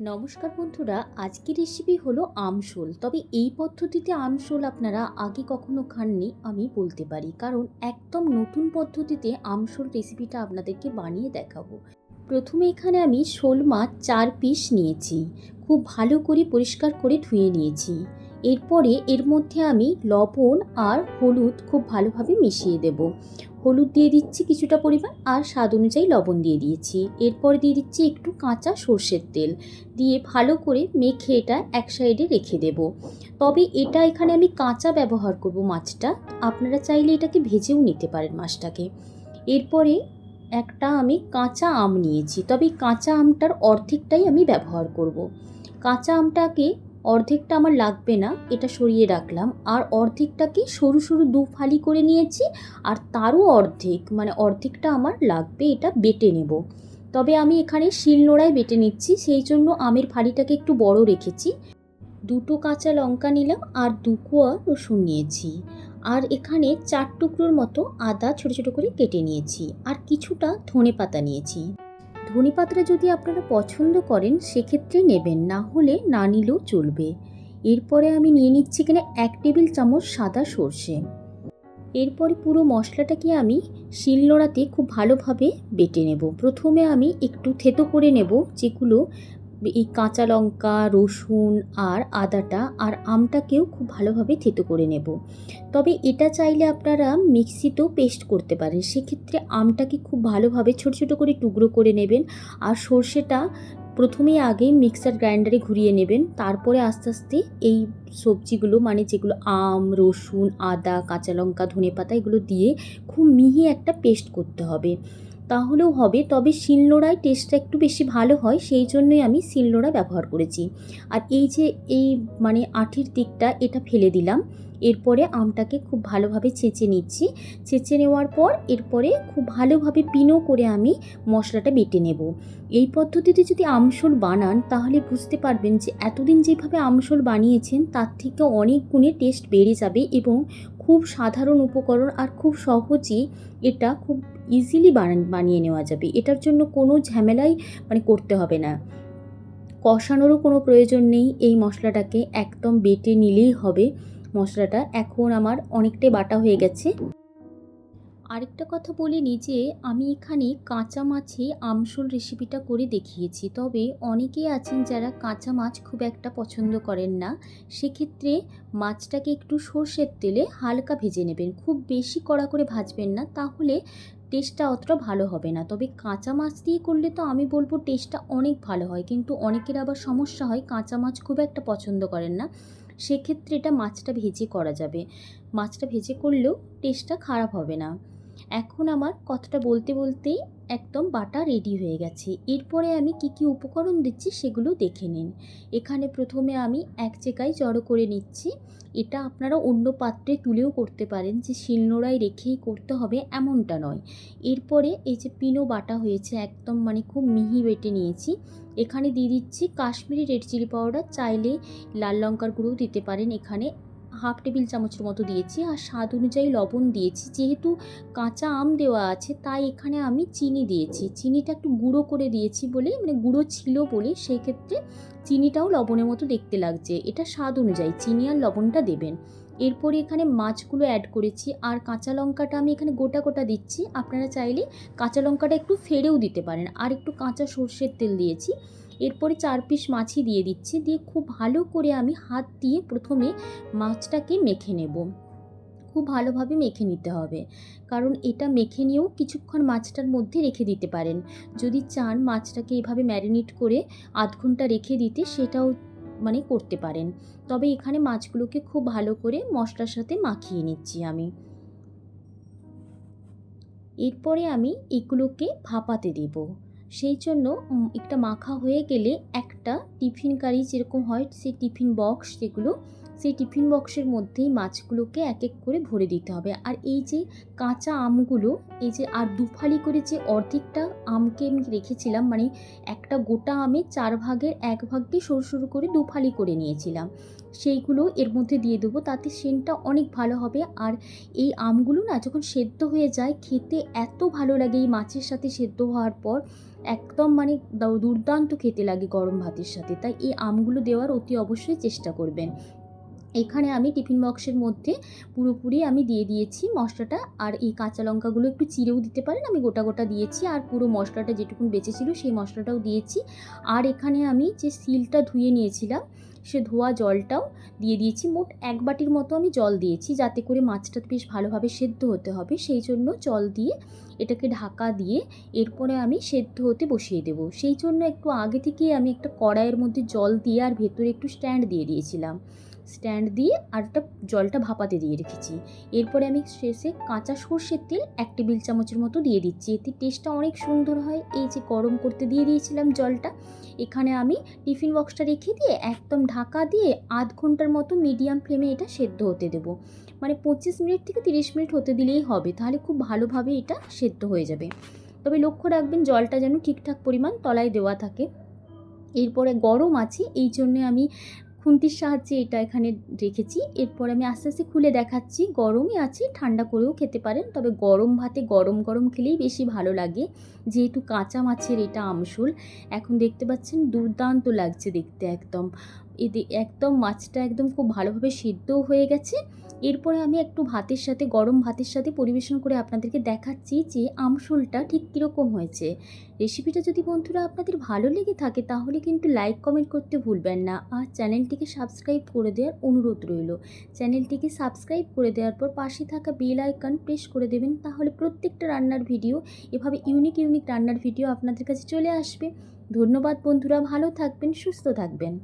নমস্কার বন্ধুরা, আজকের রেসিপি হলো আমশোল তবে এই পদ্ধতিতে আমশোল আপনারা আগে কখনো খাননি, আমি বলতে পারি। কারণ একদম নতুন পদ্ধতিতে আমশোল রেসিপিটা আপনাদেরকে বানিয়ে দেখাবো। প্রথমে এখানে আমি শোল মাছ চার পিস নিয়েছি। খুব ভালো করে পরিষ্কার করে ধুয়ে নিয়েছি। এরপরে এর মধ্যে আমি লবণ আর হলুদ খুব ভালোভাবে মিশিয়ে দেব। হলুদ দিয়ে দিচ্ছি কিছুটা পরিমাণ আর স্বাদ অনুযায়ী লবণ দিয়ে দিয়েছি। এরপর দিয়ে দিচ্ছি একটু কাঁচা সর্ষের তেল। দিয়ে ভালো করে মেখে এটা এক সাইডে রেখে দেব। তবে এটা এখানে আমি কাঁচা ব্যবহার করব মাছটা। আপনারা চাইলে এটাকে ভেজেও নিতে পারেন মাছটাকে। এরপরে একটা আমি কাঁচা আম নিয়েছি। তবে কাঁচা আমটার অর্ধেকটাই আমি ব্যবহার করব। কাঁচা আমটাকে অর্ধেকটা আমার লাগবে না, এটা সরিয়ে রাখলাম। আর অর্ধেকটাকে সরু সরু দু ফালি করে নিয়েছি, আর তারও অর্ধেক মানে অর্ধেকটা আমার লাগবে, এটা বেটে নেব। তবে আমি এখানে শিলনোড়ায় বেটে নিচ্ছি, সেই জন্য আমের ফালিটাকে একটু বড় রেখেছি। দুটো কাঁচা লঙ্কা নিলাম, আর দু কোয়া রসুন নিয়েছি। আর এখানে চার টুকরোর মতো আদা ছোটো ছোটো করে কেটে নিয়েছি, আর কিছুটা ধনে পাতা নিয়েছি। ধনে পাতাটা যদি আপনারা পছন্দ করেন, সেক্ষেত্রে নেবেন, না হলে না নিলেও চলবে। এরপরে আমি নিয়ে নিচ্ছি এখানে এক টেবিল চামচ সাদা সর্ষে। এরপরে পুরো মশলাটাকে আমি শিলনোড়াতে খুব ভালোভাবে বেটে নেব। প্রথমে আমি একটু থেতো করে নেব, যেগুলো এই কাঁচা লঙ্কা, রসুন আর আদাটা আর আমটাকেও খুব ভালোভাবে থেতো করে নেব। তবে এটা চাইলে আপনারা মিক্সিতেও পেস্ট করতে পারেন। সেক্ষেত্রে আমটাকে খুব ভালোভাবে ছোট ছোট করে টুকরো করে নেবেন আর সর্ষেটা প্রথমেই আগে মিক্সার গ্রাইন্ডারে ঘুরিয়ে নেবেন। তারপরে আস্তে আস্তে এই সবজিগুলো মানে যেগুলো আম, রসুন, আদা, কাঁচা লঙ্কা ধনে পাতা এগুলো দিয়ে খুব মিহি একটা পেস্ট করতে হবে। তাহলেও হবে, তবে শিলনোড়ায় টেস্টটা একটু বেশি ভালো হয়, সেই জন্যই আমি শিলনোড়া ব্যবহার করেছি। আর এই যে এই মানে আঠির দিকটা, এটা ফেলে দিলাম। এরপরে আমটাকে খুব ভালোভাবে ছেঁচে নিচ্ছি। ছেঁচে নেওয়ার পর এরপরে খুব ভালোভাবে পিনো করে আমি মশলাটা বেটে নেব। এই পদ্ধতিতে যদি আমশোল বানান, তাহলে বুঝতে পারবেন যে এতদিন যেভাবে আমশোল বানিয়েছেন, তার থেকে অনেক গুণে টেস্ট বেড়ে যাবে এবং খুব সাধারণ উপকরণ আর খুব সহজেই এটা খুব ইজিলি বানান বানিয়ে নেওয়া যাবে। এটার জন্য কোনো ঝামেলাই মানে করতে হবে না। কষানোরও কোনো প্রয়োজন নেই। এই মশলাটাকে একদম বেটে নিলেই হবে। মশলাটা এখন আমার অনেকটাই বাটা হয়ে গেছে। আরেকটা কথা বলে নি যে, আমি এখানে কাঁচা মাছে আমসুল রেসিপিটা করে দেখিয়েছি। তবে অনেকেই আছেন যারা কাঁচা মাছ খুব একটা পছন্দ করেন না। সেক্ষেত্রে মাছটাকে একটু সর্ষের তেলে হালকা ভেজে নেবেন। খুব বেশি কড়া করে ভাজবেন না, তাহলে টেস্টটা অতটা ভালো হবে না। তবে কাঁচা মাছ দিয়ে করলে তো আমি বলব টেস্টটা অনেক ভালো হয়। কিন্তু অনেকের আবার সমস্যা হয় কাঁচা মাছ খুব একটা পছন্দ করেন না। সেক্ষেত্রে এটা মাছটা ভেজে করা যাবে। মাছটা ভেজে করলেও টেস্টটা খারাপ হবে না। এখন আমার কথাটা বলতে বলতেই একদম বাটা রেডি হয়ে গেছে। এরপরে আমি কি কি উপকরণ দিচ্ছি সেগুলো দেখে নিন। এখানে প্রথমে আমি এক চেকায় জড়ো করে নিচ্ছি। এটা আপনারা অন্য পাত্রে তুলেও করতে পারেন যে শিলনোড়ায় রেখেই করতে হবে এমনটা নয়। এরপরে এই যে পিনো বাটা হয়েছে একদম মানে খুব মিহি বেটে নিয়েছি। এখানে দিয়ে দিচ্ছি কাশ্মীরি রেড চিলি পাউডার চাইলে লাল লঙ্কার গুঁড়োও দিতে পারেন এখানে। হাফ টেবিল চামচের মতো দিয়েছি আর স্বাদ অনুযায়ী লবণ দিয়েছি। যেহেতু কাঁচা আম দেওয়া আছে, তাই এখানে আমি চিনি দিয়েছি। চিনিটা একটু গুঁড়ো করে দিয়েছি বলে মানে গুঁড়ো ছিল বলে সেই ক্ষেত্রে চিনিটাও লবণের মতো দেখতে লাগছে। এটা স্বাদ অনুযায়ী চিনি আর লবণটা দেবেন। এরপরে এখানে মাছগুলো অ্যাড করেছি আর কাঁচা লঙ্কাটা আমি এখানে গোটা গোটা দিচ্ছি। আপনারা চাইলে কাঁচা লঙ্কাটা একটু ফেরেও দিতে পারেন। আর একটু কাঁচা সর্ষের তেল দিয়েছি। এরপরে চার পিস মাছই দিয়ে দিচ্ছি। দিয়ে খুব ভালো করে আমি হাত দিয়ে প্রথমে মাছটাকে মেখে নেব। খুব ভালোভাবে মেখে নিতে হবে। কারণ এটা মেখে নিয়েও কিছুক্ষণ মাছটার মধ্যে রেখে দিতে পারেন। যদি চান মাছটাকে এভাবে ম্যারিনেট করে আধ ঘণ্টা রেখে দিতে, সেটাও মানে করতে পারেন। তবে এখানে মাছগুলোকে খুব ভালো করে মশলার সাথে মাখিয়ে নিচ্ছি আমি। এরপরে আমি এগুলোকে ভাপাতে দেবো। সেই জন্য একটা মাখা হয়ে গেলে একটা টিফিন কারি যেরকম হয়, সেই টিফিন বক্স যেগুলো, সেই টিফিন বক্সের মধ্যেই মাছগুলোকে এক এক করে ভরে দিতে হবে। আর এই যে কাঁচা আমগুলো, এই যে আর দুফালি করে যে অর্ধেকটা আমকে আমি রেখেছিলাম মানে একটা গোটা আমে চার ভাগের এক ভাগকে সরু সরু করে দুফালি করে নিয়েছিলাম। সেইগুলো এর মধ্যে দিয়ে দেবো, তাতে সেন্টটা অনেক ভালো হবে। আর এই আমগুলো না যখন সেদ্ধ হয়ে যায়, খেতে এত ভালো লাগে এই মাছের সাথে সেদ্ধ হওয়ার পর একদম মানে দুর্দান্ত খেতে লাগে গরম ভাতের সাথে। তাই এই আমগুলো দেওয়ার অতি অবশ্যই চেষ্টা করবেন। এখানে আমি টিফিন বক্সের মধ্যে পুরোপুরি আমি দিয়ে দিয়েছি মশলাটা। আর এই কাঁচা লঙ্কাগুলো একটু চিড়েও দিতে পারেন, আমি গোটা গোটা দিয়েছি। আর পুরো মশলাটা যেটুকুন বেঁচেছিল সেই মশলাটাও দিয়েছি। আর এখানে আমি যে সিলটা ধুয়ে নিয়েছিলাম সে ধোয়া জলটাও দিয়ে দিয়েছি। মোট এক বাটির মতো আমি জল দিয়েছি, যাতে করে মাছটা বেশ ভালোভাবে সেদ্ধ হতে হবে। সেই জন্য জল দিয়ে এটাকে ঢাকা দিয়ে এরপরে আমি সেদ্ধ হতে বসিয়ে দেব। সেই জন্য একটু আগে থেকেই আমি একটা কড়াইয়ের মধ্যে জল দিয়ে আর ভেতরে একটু স্ট্যান্ড দিয়ে দিয়েছিলাম। স্ট্যান্ড দিয়ে আর একটা জলটা ভাপাতে দিয়ে রেখেছি। এরপরে আমি শেষে কাঁচা সর্ষের তেল এক টেবিল চামচের মতো দিয়ে দিচ্ছি। এতে টেস্টটা অনেক সুন্দর হয়। এই যে গরম করতে দিয়ে দিয়েছিলাম জলটা, এখানে আমি টিফিন বক্সটা রেখে দিয়ে একদম ঢাকা দিয়ে আধ ঘণ্টার মতো মিডিয়াম ফ্লেমে এটা সেদ্ধ হতে দেবো। মানে পঁচিশ মিনিট থেকে তিরিশ মিনিট হতে দিলেই হবে, তাহলে খুব ভালোভাবে এটা সেদ্ধ হয়ে যাবে। তবে লক্ষ্য রাখবেন জলটা যেন ঠিকঠাক পরিমাণ তলায় দেওয়া থাকে। এরপরে গরম আছে, এই জন্যে আমি খুন্তির সাহায্যে এটা এখানে রেখেছি। এরপর আমি আস্তে আস্তে খুলে দেখাচ্ছি। গরমই আছে, ঠান্ডা করেও খেতে পারেন। তবে গরম ভাতে গরম গরম খেলেই বেশি ভালো লাগে। যেহেতু কাঁচা মাছের এটা আমসুল এখন দেখতে পাচ্ছেন দুর্দান্ত লাগছে দেখতে একদম। এতে একদম মাছটা একদম খুব ভালোভাবে সিদ্ধও হয়ে গেছে। এরপরে আমি একটু ভাতের সাথে, গরম ভাতের সাথে পরিবেশন করে আপনাদেরকে দেখাচ্ছি যে আমসুলটা ঠিক কীরকম হয়েছে। রেসিপিটা যদি বন্ধুরা আপনাদের ভালো লেগে থাকে, তাহলে কিন্তু লাইক, কমেন্ট করতে ভুলবেন না। আর চ্যানেলটিকে সাবস্ক্রাইব করে দেওয়ার অনুরোধ রইল। চ্যানেলটিকে সাবস্ক্রাইব করে দেওয়ার পর পাশে থাকা বেল আইকন প্রেস করে দেবেন, তাহলে প্রত্যেকটা রান্নার ভিডিও, এভাবে ইউনিক ইউনিক রান্নার ভিডিও আপনাদের কাছে চলে আসবে। ধন্যবাদ বন্ধুরা, ভালো থাকবেন, সুস্থ থাকবেন।